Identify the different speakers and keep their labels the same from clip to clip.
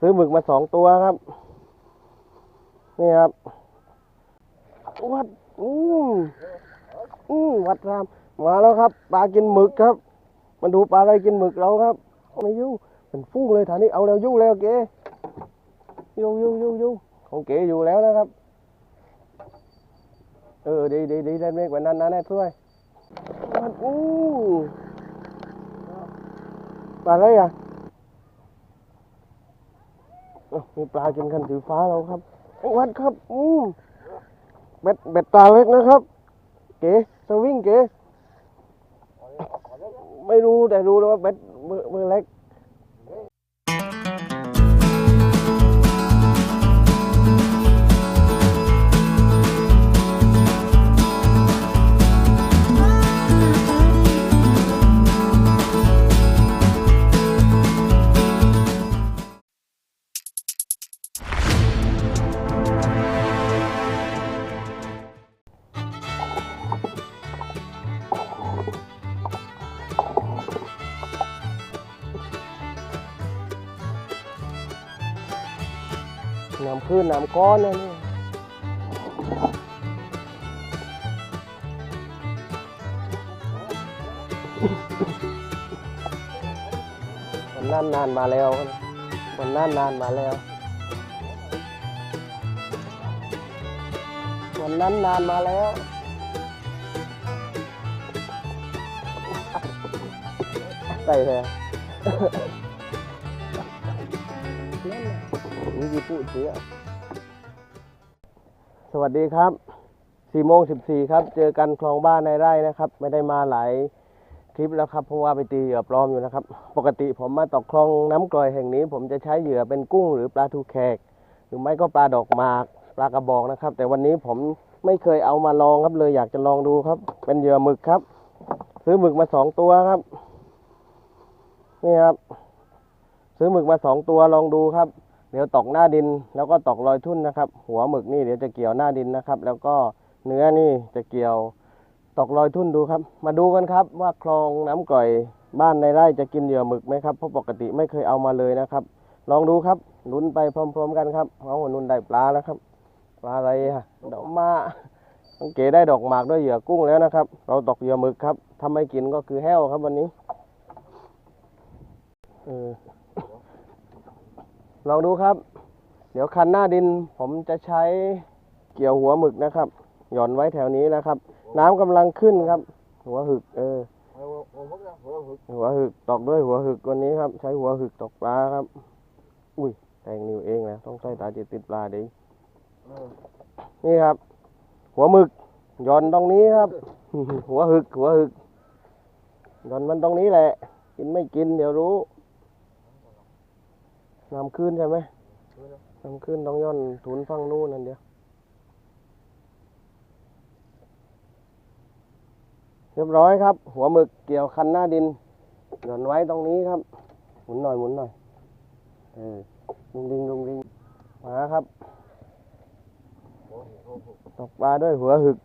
Speaker 1: ซื้อหมึกมาสองตัวครับ นี่ครับ วัด อืมอืมวัดราม มาแล้วครับ ปลากินหมึกครับมาดูปลาอะไรกินหมึกเราครับ ไม่ยุ่งเป็นฟูงเลยฐานนี้เอาแล้วยุ่งแล้วเก๋ยุ่งยุ่งยุ่งยุ่งของเก๋อยู่แล้วนะครับ เออ ดีดีดีได้เมฆวันนั้นนะแน่ช่วยวัดอู้ปลาอะไรอะ มีปลากินคันสีฟ้าเราครับวัดครับ อืมเบ็ดเบ็ดตาเล็กนะครับ เก๋สวิงเก๋ไม่รู้แต่รู้แล้วว่าเบ็ดมือมือเล็ก น้ำพื้นน้ำก้อนนี่วันนั้นนานมาแล้ววันนั้นนานมาแล้ว วันนั้นนานมาแล้วใส่เลย พูดเสียสวัสดีครับสี่โมงสิบสี่ครับ เจอกันคลองบ้านในไร่นะครับ ไม่ได้มาหลายคลิปแล้วครับ เพราะว่าไปตีเหยื่อปลอมอยู่นะครับ ปกติผมมาตกคลองน้ำกร่อยแห่งนี้ ผมจะใช้เหยื่อเป็นกุ้งหรือปลาทูแขก หรือไม่ก็ปลาดอกหมาก ปลากระบอกนะครับ แต่วันนี้ผมไม่เคยเอามาลองครับเลยอยากจะลองดูครับ เป็นเหยื่อหมึกครับ ซื้อหมึกมาสองตัวครับ นี่ครับ ซื้อหมึกมาสองตัวลองดูครับ ดี๋ยวตอกหน้าดินแล้วก็ตอกรอยทุ่นนะครับ หัวหมึกนี่เดี๋ยวจะเกี่ยวหน้าดินนะครับ แล้วก็เนื้อนี่จะเกี่ยวตอกรอยทุ่นดูครับ มาดูกันครับว่าคลองน้ำก่อยบ้านในไร่จะกินเหยื่อหมึกไหมครับเพราะปกติไม่เคยเอามาเลยนะครับ ลองดูครับลุ้นไปพร้อม ๆ กันครับเอาหัวนุ่นได้ปลาแล้วครับปลาอะไรอะดอกมาสังเกตได้ดอกหมากด้วยเหยื่อกุ้งแล้วนะครับ เราตกเหยื่อหมึกครับถ้าไม่กินก็คือแห้วครับวันนี้เออ ลองดูครับ เดี๋ยวคันหน้าดินผมจะใช้เกี่ยวหัวหมึกนะครับ หย่อนไว้แถวนี้นะครับ น้ำกำลังขึ้นครับ หัวหึก เออ หัวหึกตอกด้วยหัวหึกวันนี้ครับ ใช้หัวหึกตกปลาครับ อุ้ยแทงนิ้วเองนะต้องใส่ตาจิตติดปลาดินี่ครับ หัวหมึกหย่อนตรงนี้ครับ หัวหึกหัวหึกหย่อนมันตรงนี้แหละ กินไม่กินเดี๋ยวรู้ น้ำขึ้นใช่ไหมน้ำขึ้นต้องย่อนทุนฟังนู่นนั่นเดียวเรียบร้อยครับ หัวหมึกเกี่ยวคันหน้าดินหย่อนไว้ตรงนี้ครับ หมุนหน่อยหมุนหน่อยเออลุงลิงลุงลิงมาครับตกปลาด้วยหัวหึก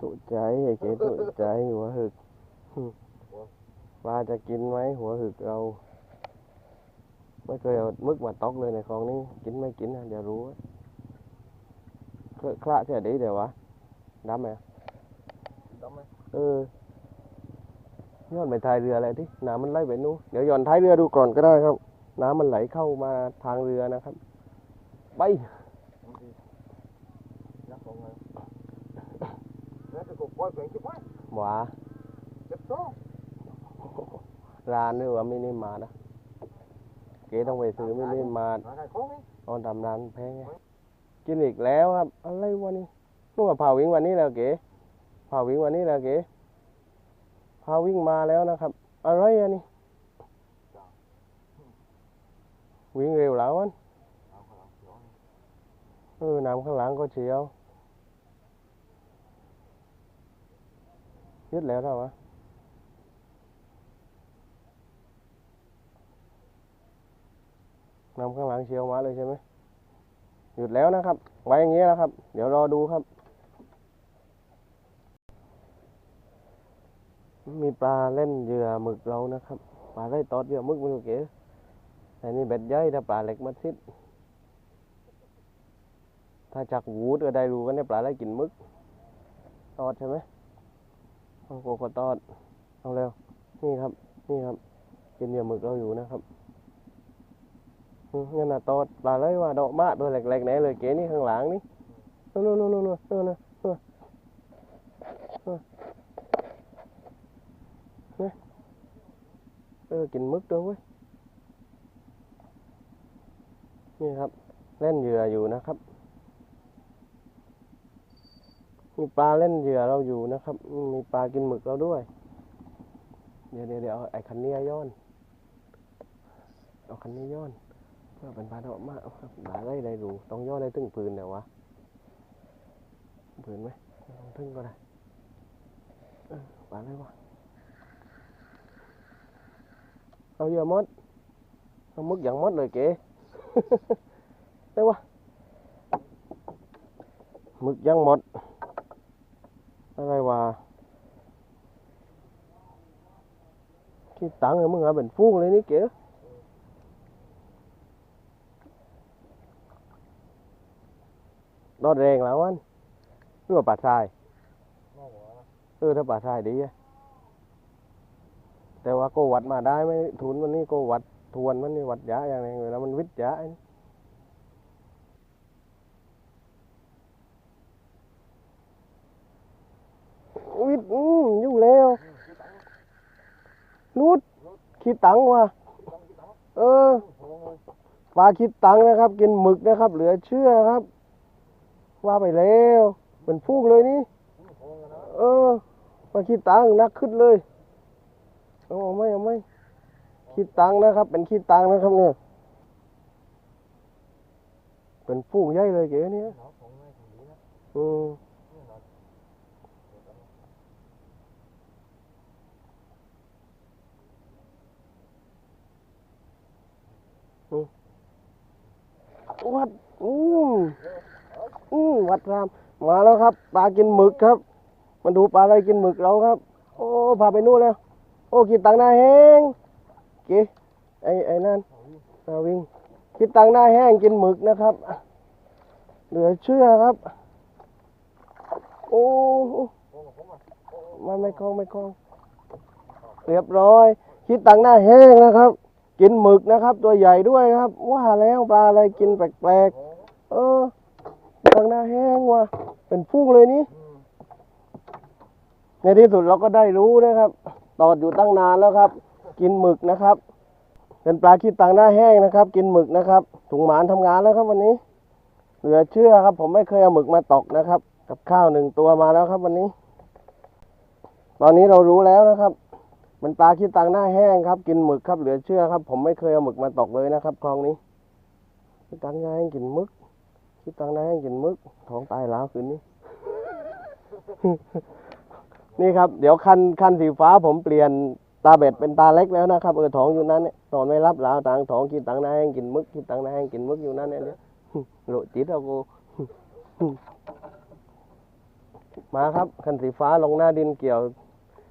Speaker 1: ตุใจไอ้เก๋ตุใจหัวหึกปลาจะกินไหมหัวหึกเรา ไม่เคยเอามึกมาตอกเลยในคลองนี้กินไม่กินนะเดี๋ยวรู้เคอะคละเสียดีเดี๋ยววะดำไหมเออย้อนไปท้ายเรืออะไรที่น้ำมันไหลไปนู้นเดี๋ยวย้อนท้ายเรือดูก่อนก็ได้ครับ น้ำมันไหลเข้ามาทางเรือนะครับ ไปหวาร้านนี่ว่ามินิมาร์ทนะ เก๋ต้องไปซื้อมินิมาร์ทตอนทำร้านแพงไงกินอีกแล้วครับ อะไรวะนี่นู่นกับพาวิ่งวันนี้แล้วเก๋พาวิ่งวันนี้แล้วเก๋พาวิ่งมาแล้วนะครับ อะไรอะนี่วิ่งเร็วแล้วอันเออน้ำข้างหลังก็เฉียวยึดแล้วเท่าวะ นำข้างหลังเชียวมาเลยใช่ไหมหยุดแล้วนะครับ ไว้อย่างนี้นะครับ เดี๋ยวรอดูครับ มีปลาเล่นเหยื่อหมึกเรานะครับ ปลาไล่ตอดเหยื่อหมึกมันเก๋แต่นี่เบ็ดย่อยถ้าปลาเล็กมัดซิดถ้าจักวูดก็ได้รู้ว่าเนี่ยปลาได้กินมึก ตอดใช่ไหมเอาโกโกตอด เอาเร็ว นี่ครับ นี่ครับ กินเหยื่อหมึกเราอยู่นะครับ เงี้ยน่ะตอดปลาเลยว่าดอกมาตัวเล็กๆไหนเลยเก๋นี่ข้างหลังนี่นู่นนู่นนู่นนู่นนู่นนู่นนะเออกินมึกด้วยเว้ยนี่ครับ เล่นเหยื่ออยู่นะครับมีปลาเล่นเหยื่อเราอยู่นะครับ มีปลากินหมึกเราด้วย เดี๋ยวเดี๋ยวเดี๋ยวไอ้คันนี้ย้อน เอาคันนี้ย้อน เพื่อเป็นปลาดอกมากปลาได้ไดรู้ต้องย้อได้ถึงปืนเดี๋ยววะปืนไหมถึงก็ได้เออปลาได้วะเอาเยื่อมดเอามึกอย่างมดเลยเก๋ได้วะมึกยังหมดอะไรวะที่ตังค์มึงเอาเป็นฟูงเลยนี่เก๋ รอดแรงแล้ววันนี่ว่าป่าทรายเออถ้าป่าทรายดีอะแต่ว่าโกวัดมาได้ไหมทุนมันนี่โกวัดทวนมันนี่วัดยาอย่างไรเวลามันวิทย์ยาไอ้นี่วิทย์อืมอยู่แล้วรูดคิดตังค์ว่ะเออปลาคิดตังค์นะครับ กินหมึกนะครับ เหลือเชื่อครับ ว่าไปแล้วเป็นฟูกเลยนี่ เออปลาคิดตังค์นักขึ้นเลยเอาเอาไม่เอาไม่คิดตังค์นะครับ เป็นคิดตังค์นะครับเนี่ยเป็นฟูกใหญ่เลยเก๋เนี่ยอืมวัดอืม อืมวัดรามมาแล้วครับ ปลากินหมึกครับมาดูปลาอะไรกินหมึกเราครับ โอ้พาไปนู่นแล้ว โอ้คิดตังหน้าแห้งก๋ไอ้ไอ้นั่นนาวิ่งคิดตังหน้าแห้งกินหมึกนะครับ เหลือเชื่อครับ โอ้มันไม่คล่องไม่คล่องเรียบร้อย คิดตังหน้าแห้งนะครับ กินหมึกนะครับ ตัวใหญ่ด้วยครับ ว่าแล้วปลาอะไรกินแปลกๆเออางหน้าแห้งว่ะเป็นพุ่งเลยนี่ในที่สุดเราก็ได้รู้นะครับ ตอดอยู่ตั้งนานแล้วครับ กินหมึกนะครับ เป็นปลาขี้ตังหน้าแห้งนะครับ กินหมึกนะครับ ถุงหมานทำงานแล้วครับวันนี้ เหลือเชื่อครับ ผมไม่เคยเอาหมึกมาตกนะครับ กับข้าวหนึ่งตัวมาแล้วครับ วันนี้ ตอนนี้เรารู้แล้วนะครับ มันปลาขี้ตังหน้าแห้งครับ กินหมึกครับ เหลือเชื่อครับ ผมไม่เคยเอาหมึกมาตกเลยนะครับคลองนี้ขี้ตังหน้าแห้งกินหมึก ขี้ตังหน้าแห้กินมึกท้องตายแล้วคืนนี้ นี่ครับ เดี๋ยวคันคันสีฟ้าผมเปลี่ยนตาเบ็ดเป็นตาเล็กแล้วนะครับเออท้องอยู่นั่นเนี่ยนอนไม่รับแล้วต่างท้องกินตังหน้าแห้กินมึกกินตังหน้าแห้กินมึกอยู่นั่นเนี่ยโหลจิตเอากูมาครับคันสีฟ้าลงหน้าดินเกี่ยว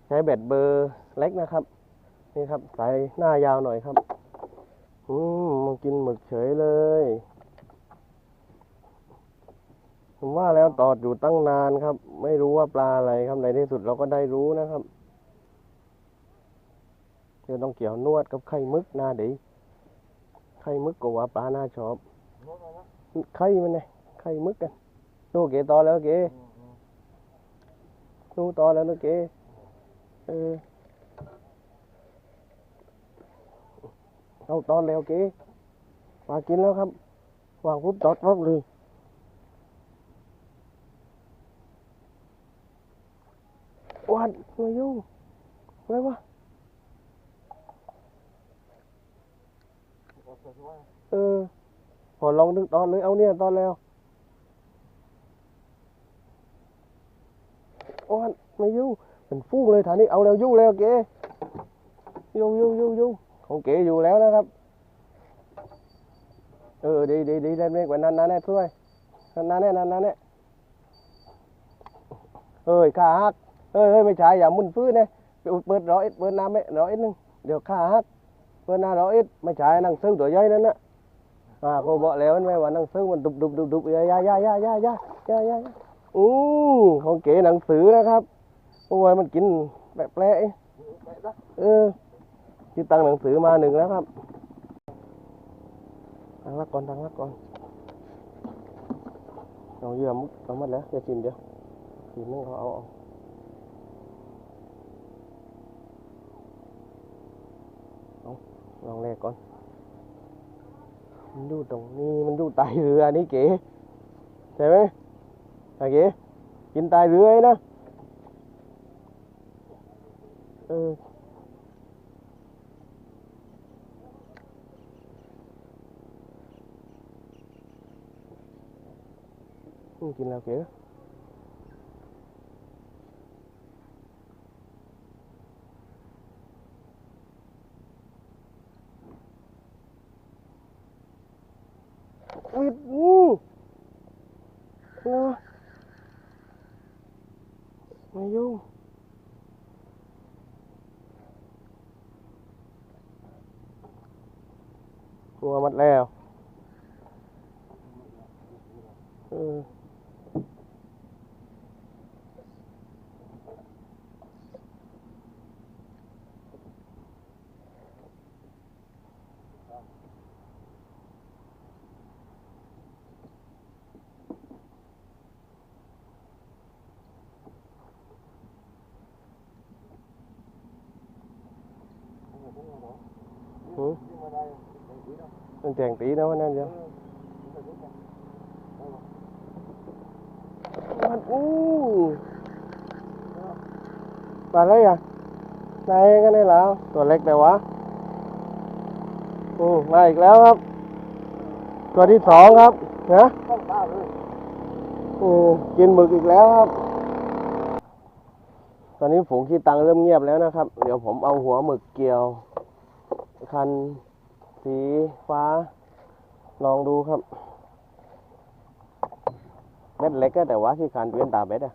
Speaker 1: ใช้เบ็ดเบอร์เล็กนะครับ นี่ครับใส่หน้ายาวหน่อยครับ อืมมากินหมึกเฉยเลย ผมว่าแล้วตอดอยู่ตั้งนานครับ ไม่รู้ว่าปลาอะไรครับในที่สุดเราก็ได้รู้นะครับเดี๋ยวต้องเกี่ยวนวดกับไข่มึกหน้าดีไข่มึกกว่าปลาหน้าชอบไข่มันไงไข่มึกกันดูเก๋ตอแล้วเก๋ดูตอแล้วนะเก๋เออเอาตอนแล้วเก๋มากินแล้วครับวางปุ๊บตอดปั๊บเลย วัดมายุ่งอะไรวะเออพอลองนึกตอนเลยเอาเนี่ยตอนแล้ววัดมายุ่งเป็นฟูกเลยฐานนี้เอาแล้วยุ่งแล้วเก๋ยุ่งยุ่งยุ่งยุ่งของเก๋อยู่แล้วนะครับ เออดีดีดีได้เมกว่านั้นนะแน่ช่วยนั้นนะแน่นั้นนะแน่เอ้ยขาหัก เอ้ยเอ้ยไม่ใช่อย่ามุนฟื้นนะเปิดเปิดรอเอ็ดเปิดน้ำไหมรอเอ็ดนึงเดี๋ยวขาหักเพื่อนหน้าเราเอ็ดไม่ใช่นังซื้อตัวใหญ่นั่นนะอ่าเขาบอกแล้วไหมว่านังสือมันดุบดุบดุบดุบยายายายายายายายาอู้ของเก๋หนังสือนะครับเพราะว่ามันกินแปลกๆเออที่ตังหนังสือมาหนึ่งแล้วครับตังรักก่อนตังรักก่อนเอาเยื่อมุกเอามัดแล้วอย่าชิมเดียวชิมนึงเขาเอาเอา ลองแรกก่อน มันอยู่ตรงนี้ มันอยู่ใต้เรือนี่เก๋ใช่ไหมไอ้เก๋กินใต้เรือไอ้นะ เออ กินแล้วเก๋ ควิดวู้โอ้ไม่ยุ่งกลัวมัดแรก มันแจงตีนะวันนั้นเดียวมันอู้ปลาอะไรอะนายกันได้แล้ว ตัวเล็กแต่วะอืมมาอีกแล้วครับ ตัวที่สองครับนะอืมกินหมึกอีกแล้วครับ ตอนนี้ฝูงขี้ตังเริ่มเงียบแล้วนะครับ เดี๋ยวผมเอาหัวหมึกเกี่ยว คันสีฟ้า ลองดูครับเม็ดเล็กก็แต่ว่าขี้คันเป็นตาเบ็ดอะ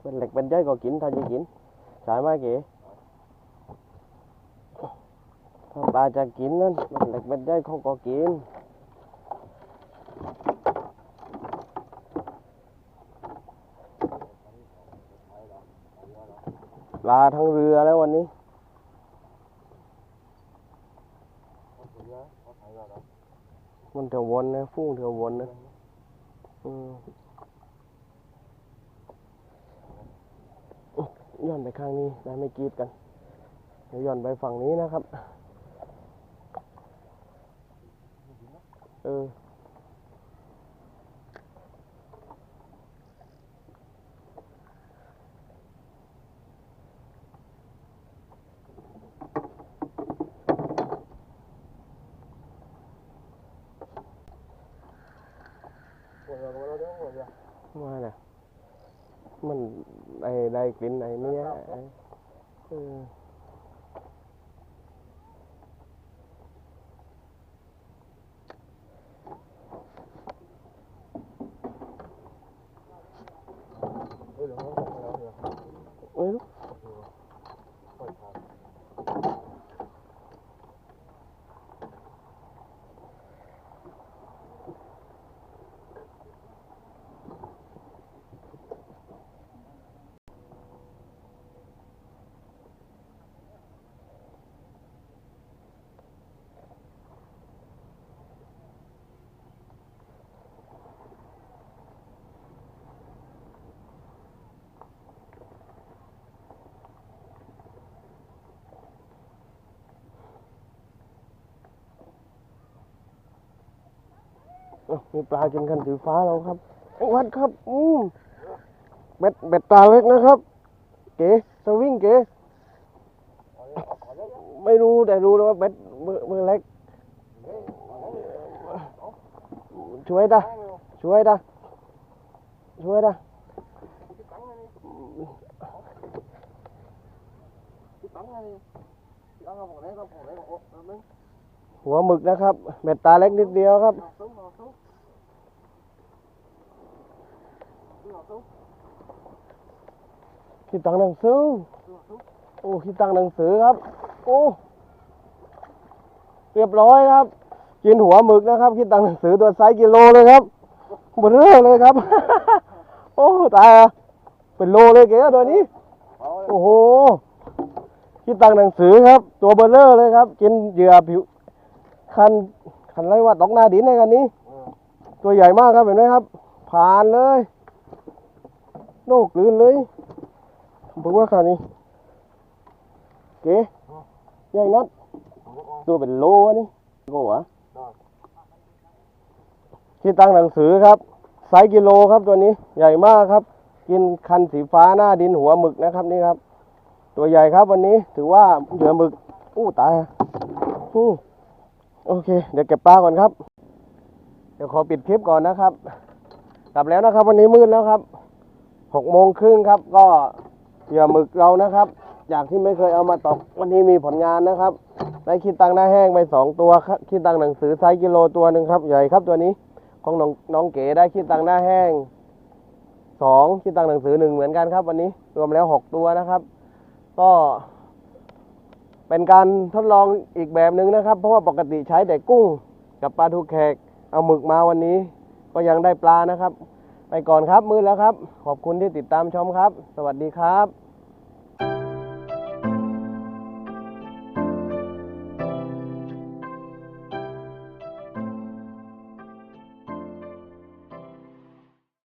Speaker 1: เม็ดเหล็กเป็นใหญ่ก็กินถ้าจะกินใช่ไหมเก๋ถ้าปลาจะกินนั่นเม็ดเหล็กเม็ดใหญ่เขาก็กินปลาทั้งเรือแล้ววันนี้ เถววนนะฟุ้งเถววนนะอืมย้อนไปข้างนี้ได้ไม่กรีดกัน เดี๋ยวย้อนไปฝั่งนี้นะครับ เออ ว่าน่ะมันไอ้ได้ กลิ่นไอ้เนี้ย มีปลากินกันสีฟ้าแล้วครับโอ้วัดครับ อืมเบ็ดเบ็ดตาเล็กนะครับ เก๋สวิงเก๋ไม่รู้แต่รู้แล้วว่าเบ็ดมือมือเล็ก ช่วยตาช่วยตาช่วยตาหัวหมึกนะครับเบ็ดตาเล็กนิดเดียวครับ คิดตังหนังสือ โอ้คิดตังหนังสือครับ โอ้ เรียบร้อยครับ กินหัวหมึกนะครับคิดตังหนังสือตัวไซส์กิโลเลยครับเบลอเลยครับ โอ้ตายอะเป็นโลเลยเก๋ตัวนี้ โอ้โหคิดตังหนังสือครับ ตัวเบลเลอร์เลยครับ กินเหยื่อผิว คันคันไรว่าตกหน้าดินในกันนี้ ตัวใหญ่มากครับเห็นไหมครับ ผ่านเลยโลกลืนเลย ผมว่าคันนี้เก๋ใหญ่นัดตัวเป็นโลอันนี้โก้เหรอที่ตั้งหนังสือครับไซส์กิโลครับตัวนี้ใหญ่มากครับ กินคันสีฟ้าหน้าดินหัวหมึกนะครับนี่ครับ ตัวใหญ่ครับวันนี้ถือว่าเหยื่อหมึกอู้ตายอู้โอเค เดี๋ยวเก็บปลาก่อนครับ เดี๋ยวขอปิดคลิปก่อนนะครับ กลับแล้วนะครับ วันนี้มืดแล้วครับหกโมงครึ่งครับ ก็ เหยื่อหมึกเรานะครับ จากที่ไม่เคยเอามาตกวันนี้มีผลงานนะครับได้คิดตังหน้าแห้งไปสองตัวครับคิดตังหนังสือไซส์กิโลตัวหนึ่งครับ ใหญ่ครับตัวนี้ของน้องน้องเก๋ได้คิดตังหน้าแห้งสองคิดตังหนังสือหนึ่งเหมือนกันครับ วันนี้รวมแล้วหกตัวนะครับ ก็เป็นการทดลองอีกแบบหนึ่งนะครับ เพราะว่าปกติใช้แต่กุ้งกับปลาทูแขก เอาหมึกมาวันนี้ ก็ยังได้ปลานะครับ ไปก่อนครับมืดแล้วครับ ขอบคุณที่ติดตามชมครับ สวัสดีครับ